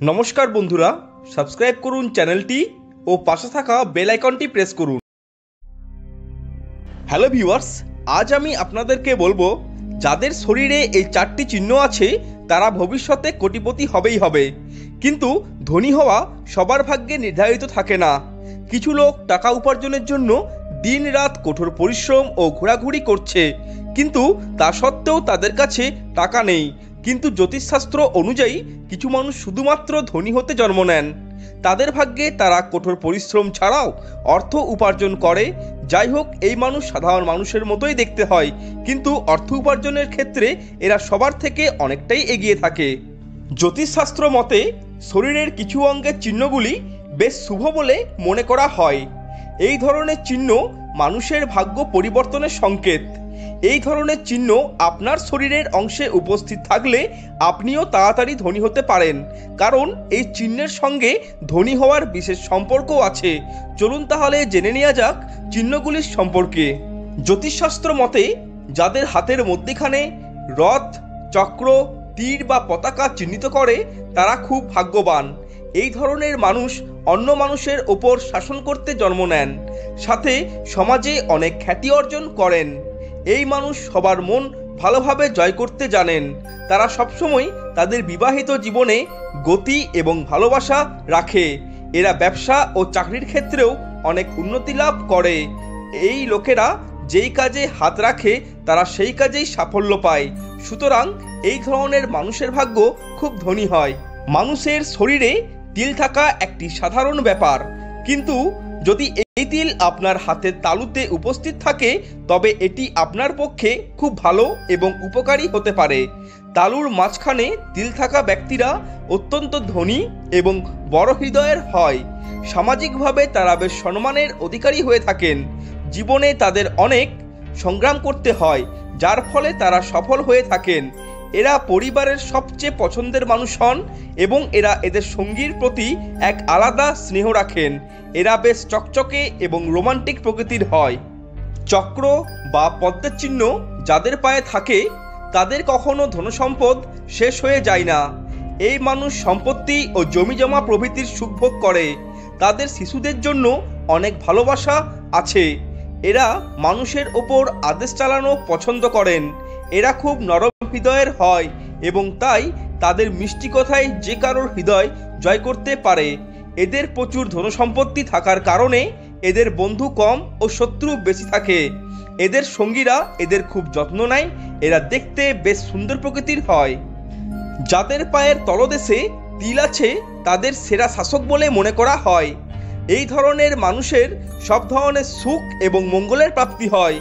নমস্কার বন্ধুরা সাবস্ক্রাইব করুন চ্যানেলটি ও পাশে থাকা বেল আইকনটি প্রেস করুন। হ্যালো ভিউয়ার্স আজ আমি আপনাদেরকে বলব, যাদের শরীরে এই চারটি চিহ্ন আছে, তারা ভবিষ্যতে কোটিপতি হবেই হবে। কিন্তু ধনী হওয়া সবার ভাগ্যে নির্ধারিত থাকে না। কিছু লোক টাকা উপার্জনের জন্য দিন রাত কঠোর পরিশ্রম ও ঘোরাঘুরি করছে, কিন্তু তা সত্ত্বেও তাদের কাছে টাকা নেই। কিন্তু জ্যোতিষশাস্ত্র অনুযায়ী কিছু মানুষ শুধুমাত্র ধনী হতে জন্ম নেন। তাদের ভাগ্যে তারা কঠোর পরিশ্রম ছাড়াও অর্থ উপার্জন করে। যাই হোক, এই মানুষ সাধারণ মানুষের মতোই দেখতে হয়, কিন্তু অর্থ উপার্জনের ক্ষেত্রে এরা সবার থেকে অনেকটাই এগিয়ে থাকে। জ্যোতিষশাস্ত্র মতে, শরীরের কিছু অঙ্গের চিহ্নগুলি বেশ শুভ বলে মনে করা হয়। এই ধরনের চিহ্ন মানুষের ভাগ্য পরিবর্তনের সংকেত। এই ধরনের চিহ্ন আপনার শরীরের অংশে উপস্থিত থাকলে আপনিও তাড়াতাড়ি ধনী হতে পারেন। কারণ এই চিহ্নের সঙ্গে ধনী হওয়ার বিশেষ সম্পর্ক আছে। চলুন তাহলে জেনে নেওয়া যাক চিহ্নগুলির সম্পর্কে। জ্যোতিষশাস্ত্র মতে, যাদের হাতের মধ্যেখানে রথ, চক্র, তীর বা পতাকা চিহ্নিত করে, তারা খুব ভাগ্যবান। এই ধরনের মানুষ অন্য মানুষের ওপর শাসন করতে জন্ম নেন। সাথে সমাজে অনেক খ্যাতি অর্জন করেন। এই মানুষ সবার মন ভালোভাবে জয় করতে জানেন। তারা সবসময় তাদের বিবাহিত জীবনে গতি এবং ভালোবাসা রাখে। এরা ব্যবসা ও চাকরির ক্ষেত্রেও অনেক উন্নতি লাভ করে। এই লোকেরা যেই কাজে হাত রাখে, তারা সেই কাজেই সাফল্য পায়। সুতরাং এই ধরনের মানুষের ভাগ্য খুব ধনী হয়। মানুষের শরীরে তিল থাকা একটি সাধারণ ব্যাপার। কিন্তু যদি এই তিল আপনার হাতের তালুতে উপস্থিত থাকে, তবে এটি আপনার পক্ষে খুব ভালো এবং উপকারী হতে পারে। তালুর মাঝখানে তিল থাকা ব্যক্তিরা অত্যন্ত ধনী এবং বড় হৃদয়ের হয়। সামাজিকভাবে তারা বেশ সম্মানের অধিকারী হয়ে থাকেন। জীবনে তাদের অনেক সংগ্রাম করতে হয়, যার ফলে তারা সফল হয়ে থাকেন। এরা পরিবারের সবচেয়ে পছন্দের মানুষ হন এবং এরা এদের সঙ্গীর প্রতি এক আলাদা স্নেহ রাখেন। এরা বেশ চকচকে এবং রোমান্টিক প্রকৃতির হয়। চক্র বা পদ্মের চিহ্ন যাদের পায়ে থাকে, তাদের কখনো ধনসম্পদ শেষ হয়ে যায় না। এই মানুষ সম্পত্তি ও জমিজমা প্রভৃতির সুখভোগ করে। তাদের শিশুদের জন্য অনেক ভালোবাসা আছে। এরা মানুষের ওপর আদেশ চালানো পছন্দ করেন। এরা খুব নরম হৃদয়ের হয় এবং তাই তাদের মিষ্টি কথায় যে কারোর হৃদয় জয় করতে পারে। এদের প্রচুর ধনসম্পত্তি থাকার কারণে এদের বন্ধু কম ও শত্রু বেশি থাকে। এদের সঙ্গীরা এদের খুব যত্ন নেয়, এরা দেখতে বেশ সুন্দর প্রকৃতির হয়। যাদের পায়ের তলদেশে তিল আছে, তাদের সেরা শাসক বলে মনে করা হয়। এই ধরনের মানুষের সব ধরনের সুখ এবং মঙ্গলের প্রাপ্তি হয়।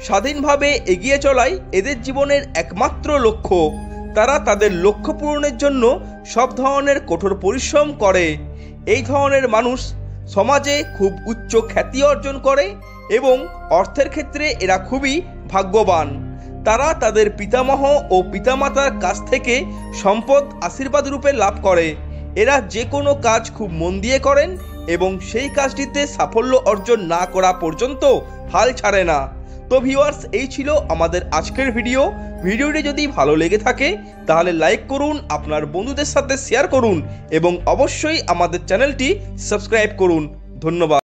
স্বাধীনভাবে এগিয়ে চলাই এদের জীবনের একমাত্র লক্ষ্য। তারা তাদের লক্ষ্য পূরণের জন্য সব ধরনের কঠোর পরিশ্রম করে। এই ধরনের মানুষ সমাজে খুব উচ্চ খ্যাতি অর্জন করে এবং অর্থের ক্ষেত্রে এরা খুবই ভাগ্যবান। তারা তাদের পিতামহ ও পিতামাতার কাছ থেকে সম্পদ আশীর্বাদ রূপে লাভ করে। এরা যে কোনো কাজ খুব মন দিয়ে করেন এবং সেই কাজটিতে সাফল্য অর্জন না করা পর্যন্ত হাল ছাড়ে না। তো ভিউয়ার্স এই ছিল আমাদের আজকের ভিডিও ভিডিওটি যদি ভালো লেগে থাকে, তাহলে লাইক করুন, আপনার বন্ধুদের সাথে শেয়ার করুন এবং অবশ্যই আমাদের চ্যানেলটি সাবস্ক্রাইব করুন। ধন্যবাদ।